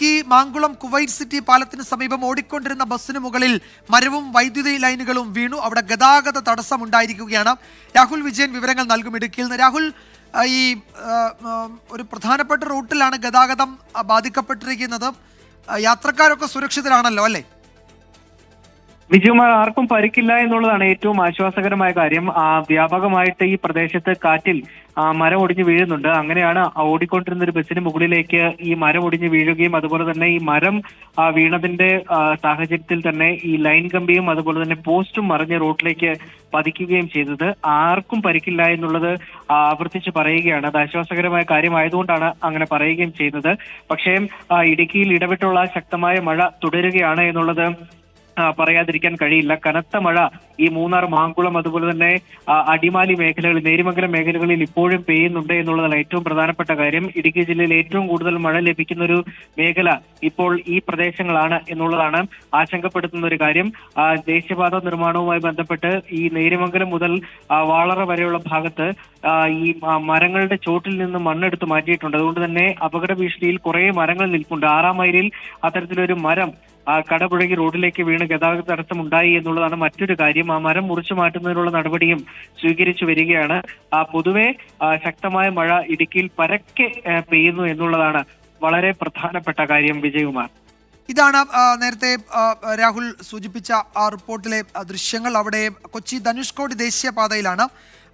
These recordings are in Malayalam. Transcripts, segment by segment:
ഇടുക്കി മാങ്കുളം കുവൈറ്റ് സിറ്റി പാലത്തിന് സമീപം ഓടിക്കൊണ്ടിരുന്ന ബസ്സിന് മുകളിൽ മരവും വൈദ്യുതി ലൈനുകളും വീണു. അവിടെ ഗതാഗത തടസ്സമുണ്ടായിരിക്കുകയാണ്. രാഹുൽ വിജയൻ വിവരങ്ങൾ നൽകും ഇടുക്കിയിൽ നിന്ന്. രാഹുൽ ഈ ഒരു പ്രധാനപ്പെട്ട റൂട്ടിലാണ് ഗതാഗതം ബാധിക്കപ്പെട്ടിരിക്കുന്നത്. യാത്രക്കാരൊക്കെ സുരക്ഷിതരാണല്ലോ അല്ലേ? വിജയകുമാർ ആർക്കും പരിക്കില്ല എന്നുള്ളതാണ് ഏറ്റവും ആശ്വാസകരമായ കാര്യം. വ്യാപകമായിട്ട് ഈ പ്രദേശത്ത് കാറ്റിൽ മരം ഒടിഞ്ഞു വീഴുന്നുണ്ട്. അങ്ങനെയാണ് ഓടിക്കൊണ്ടിരുന്ന ഒരു ബസ്സിന് മുകളിലേക്ക് ഈ മരം ഒടിഞ്ഞു വീഴുകയും അതുപോലെ തന്നെ ഈ മരം വീണതിന്റെ സാഹചര്യത്തിൽ തന്നെ ഈ ലൈൻ കമ്പിയും അതുപോലെ തന്നെ പോസ്റ്റും മറിഞ്ഞ് റോഡിലേക്ക് പതിക്കുകയും ചെയ്തത്. ആർക്കും പരിക്കില്ല എന്നുള്ളത് ആവർത്തിച്ച് പറയുകയാണ്. അത് ആശ്വാസകരമായ കാര്യമായതുകൊണ്ടാണ് അങ്ങനെ പറയുകയും ചെയ്യുന്നത് പക്ഷേ ഇടുക്കിയിൽ ഇടവിട്ടുള്ള ശക്തമായ മഴ തുടരുകയാണ് എന്നുള്ളത് പറയാതിരിക്കാൻ കഴിയില്ല. കനത്ത മഴ ഈ മൂന്നാർ മാങ്കുളം അതുപോലെ തന്നെ അടിമാലി മേഖലകളിൽ നേരിമംഗലം മേഖലകളിൽ ഇപ്പോഴും പെയ്യുന്നുണ്ട് എന്നുള്ളതാണ് ഏറ്റവും പ്രധാനപ്പെട്ട കാര്യം. ഇടുക്കി ജില്ലയിൽ ഏറ്റവും കൂടുതൽ മഴ ലഭിക്കുന്ന ഒരു മേഖല ഇപ്പോൾ ഈ പ്രദേശങ്ങളാണ് എന്നുള്ളതാണ് ആശങ്കപ്പെടുത്തുന്ന ഒരു കാര്യം ദേശീയപാത നിർമ്മാണവുമായി ബന്ധപ്പെട്ട് ഈ നേരിമംഗലം മുതൽ വാളറ വരെയുള്ള ഭാഗത്ത് ഈ മരങ്ങളുടെ ചോട്ടിൽ നിന്ന് മണ്ണെടുത്ത് മാറ്റിയിട്ടുണ്ട്. അതുകൊണ്ട് തന്നെ അപകട ഭീഷണിയിൽ കുറെ മരങ്ങൾ നിൽപ്പുണ്ട്. ആറാം മൈലിൽ അത്തരത്തിലൊരു മരം കടപുഴകി റോഡിലേക്ക് വീണ് ഗതാഗത തടസ്സം ഉണ്ടായി എന്നുള്ളതാണ് മറ്റൊരു കാര്യം. ആ മരം മുറിച്ചു മാറ്റുന്നതിനുള്ള നടപടിയും സ്വീകരിച്ചു വരികയാണ്. ആ പൊതുവെ ശക്തമായ മഴ ഇടുക്കിയിൽ പരക്കെ ആ, പെയ്യുന്നു എന്നുള്ളതാണ് വളരെ പ്രധാനപ്പെട്ട കാര്യം വിജയകുമാർ. ഇതാണ് നേരത്തെ രാഹുൽ സൂചിപ്പിച്ച ആ റിപ്പോർട്ടിലെ ആ, ദൃശ്യങ്ങൾ. അവിടെ കൊച്ചി ധനുഷ്കോടി ദേശീയപാതയിലാണ്.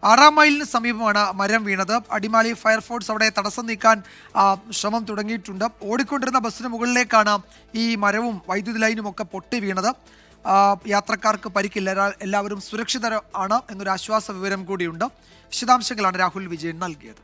ആറാം മൈലിന് സമീപമാണ് മരം വീണത്. അടിമാലി ഫയർഫോഴ്സ് അവിടെ തടസ്സം നീക്കാൻ ശ്രമം തുടങ്ങിയിട്ടുണ്ട്. ഓടിക്കൊണ്ടിരുന്ന ബസ്സിന് മുകളിലേക്കാണ് ഈ മരവും വൈദ്യുതി ലൈനും ഒക്കെ പൊട്ടി വീണത്. യാത്രക്കാർക്ക് പരിക്കില്ല. എല്ലാവരും സുരക്ഷിതരാണ് എന്നൊരു ആശ്വാസ വിവരം കൂടിയുണ്ട്. വിശദാംശങ്ങളാണ് രാഹുൽ വിജയൻ നൽകിയത്.